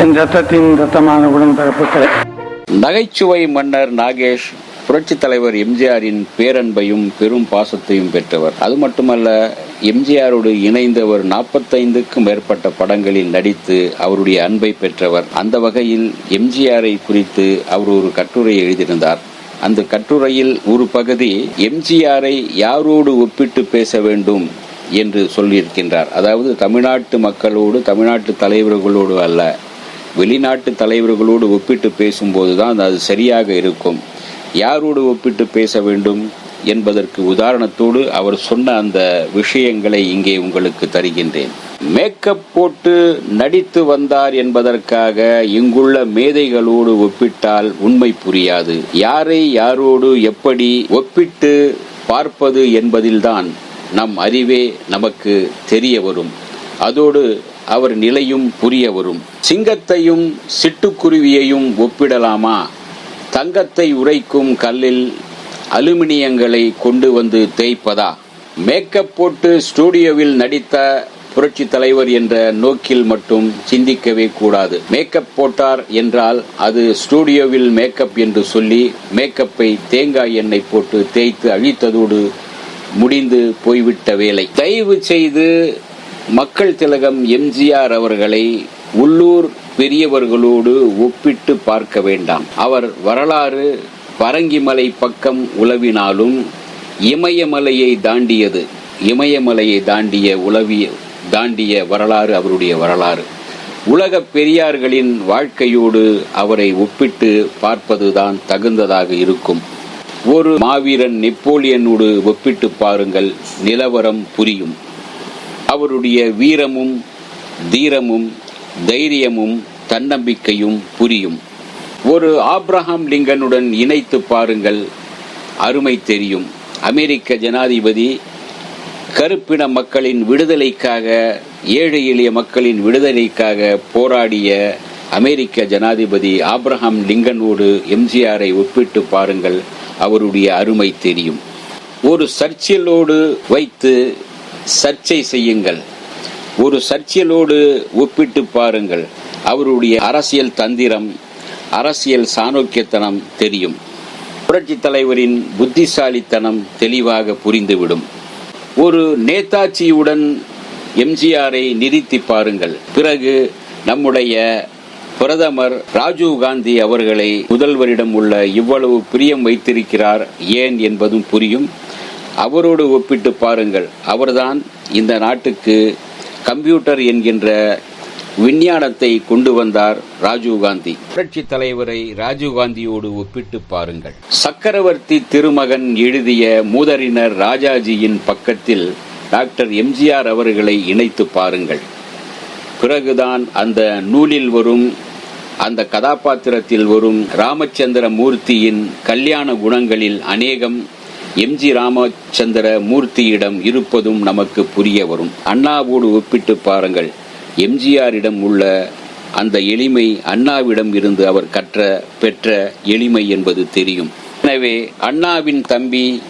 என் ரத்தத்தின் ரத்தமான உடன்பிறப்புகளே நகைச்சுவை மன்னர் நாகேஷ் புரட்சித் தலைவர் எம்ஜிஆரின் பேரன்பையும் பெரும் பாசத்தையும் பெற்றவர். அது மட்டுமல்ல எம்ஜிஆரோடு இணைந்தவர் நாற்பத்தைந்துக்கும் மேற்பட்ட படங்களில் நடித்து அவருடைய அன்பை பெற்றவர். அந்த வகையில் எம்ஜிஆரை குறித்து அவர் ஒரு கட்டுரை எழுதியிருந்தார். அந்த கட்டுரையில் ஒரு பகுதி எம்ஜிஆரை யாரோடு ஒப்பிட்டு பேச வேண்டும் என்று சொல்லியிருக்கின்றார். அதாவது தமிழ்நாட்டு மக்களோடு தமிழ்நாட்டு தலைவர்களோடு அல்ல வெளிநாட்டு தலைவர்களோடு ஒப்பிட்டு பேசும்போது தான் அது சரியாக இருக்கும். யாரோடு ஒப்பிட்டு பேச வேண்டும் என்பதற்கு உதாரணத்தோடு அவர் சொன்ன அந்த விஷயங்களை இங்கே உங்களுக்கு தருகின்றேன். மேக்கப் போட்டு நடித்து வந்தார் என்பதற்காக இங்குள்ள மேதைகளோடு ஒப்பிட்டால் உண்மை புரியாது. யாரை யாரோடு எப்படி ஒப்பிட்டு பார்ப்பது என்பதில்தான் நம் அறிவே நமக்கு தெரிய வரும். அதோடு அவர் நிலையும் புரிய வரும். சிங்கத்தையும் சிட்டுக்குருவியையும் ஒப்பிடலாமா? தங்கத்தை உரைக்கும் கல்லில் அலுமினியங்களை கொண்டு வந்து தேய்ப்பதா? மேக்கப் போட்டு ஸ்டூடியோவில் நடித்த புரட்சி தலைவர் என்ற நோக்கில் மட்டும் சிந்திக்கவே கூடாது. மேக்கப் போட்டார் என்றால் அது ஸ்டூடியோவில் மேக்கப் என்று சொல்லி மேக்கப்பை தேங்காய் எண்ணெய் போட்டு தேய்த்து அழித்ததோடு முடிந்து போய்விட்ட வேலை. தயவு செய்து மக்கள் திலகம் எம்ஜிஆர் அவர்களை உள்ளூர் பெரியவர்களோடு ஒப்பிட்டு பார்க்க வேண்டாம். அவர் வரலாறு பரங்கிமலை பக்கம் உலவினாலும் இமயமலையை தாண்டியது. இமயமலையை தாண்டிய உலவிய தாண்டிய வரலாறு அவருடைய வரலாறு. உலக பெரியார்களின் வாழ்க்கையோடு அவரை ஒப்பிட்டு பார்ப்பதுதான் தகுந்ததாக இருக்கும். ஒரு மாவீரன் நெப்போலியனோடு ஒப்பிட்டு பாருங்கள் நிலவரம் புரியும். அவருடைய வீரமும் தீரமும் தைரியமும் தன்னம்பிக்கையும் புரியும். ஒரு ஆப்ரஹாம் லிங்கனுடன் இணைத்து பாருங்கள் அருமை தெரியும். அமெரிக்க ஜனாதிபதி கருப்பின மக்களின் விடுதலைக்காக ஏழை எளிய மக்களின் விடுதலைக்காக போராடிய அமெரிக்க ஜனாதிபதி ஆப்ரஹாம் லிங்கனோடு எம்ஜிஆரை ஒப்பிட்டு பாருங்கள் அவருடைய அருமை தெரியும். ஒரு சர்ச்சிலோடு வைத்து சர்ச்சை செய்யுங்கள். ஒரு சர்ச்சையலோடு ஒப்பிட்டு பாருங்கள். அவருடைய அரசியல் தந்திரம் அரசியல் சாணோக்கியத்தனம் தெரியும். புரட்சி தலைவரின் புத்திசாலித்தனம் தெளிவாக புரிந்துவிடும். ஒரு நேதாஜியுடன் எம்ஜிஆரை நிறுத்தி பாருங்கள். பிறகு நம்முடைய பிரதமர் ராஜீவ் காந்தி அவர்களை முதல்வரிடம் உள்ள இவ்வளவு பிரியம் வைத்திருக்கிறார் ஏன் என்பதும் புரியும். அவரோடு ஒப்பிட்டு பாருங்கள். அவர்தான் இந்த நாட்டுக்கு கம்ப்யூட்டர் என்கின்ற விஞ்ஞானத்தை கொண்டு வந்தார் ராஜீவ்காந்தி புரட்சி தலைவரை ராஜீவ்காந்தியோடு ஒப்பிட்டு பாருங்கள். சக்கரவர்த்தி திருமகன் எழுதிய மூதறிஞர் ராஜாஜியின் பக்கத்தில் டாக்டர் எம்ஜிஆர் அவர்களை இணைத்து பாருங்கள். பிறகுதான் அந்த நூலில் வரும் அந்த கதாபாத்திரத்தில் வரும் ராமச்சந்திர மூர்த்தியின் கல்யாண குணங்களில் அநேகம் எம்ஜி ராமச்சந்திர மூர்த்தியிடம் இருப்பதும் நமக்கு புரிய வரும். அண்ணாவோடு ஒப்பிட்டு பாருங்கள். எம்ஜிஆரிடம் உள்ள அந்த எளிமை அண்ணாவிடம் இருந்து அவர் கற்ற பெற்ற எளிமை என்பது தெரியும். எனவே அண்ணாவின் தம்பி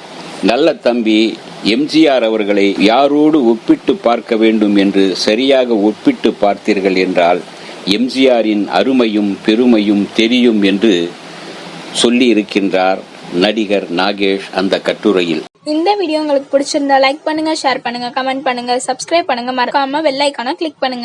நல்ல தம்பி எம்ஜிஆர் அவர்களை யாரோடு ஒப்பிட்டு பார்க்க வேண்டும் என்று சரியாக ஒப்பிட்டு பார்த்தீர்கள் என்றால் எம்ஜிஆரின் அருமையும் பெருமையும் தெரியும் என்று சொல்லி இருக்கின்றார். நடிகர் நாகேஷ் அந்த கட்டுரையில். இந்த வீடியோ உங்களுக்கு பிடிச்சிருந்தா லைக் பண்ணுங்க ஷேர் பண்ணுங்க கமெண்ட் பண்ணுங்க சப்ஸ்கிரைப் பண்ணுங்க. மறக்காம வெள்ளைக்கான கிளிக் பண்ணுங்க.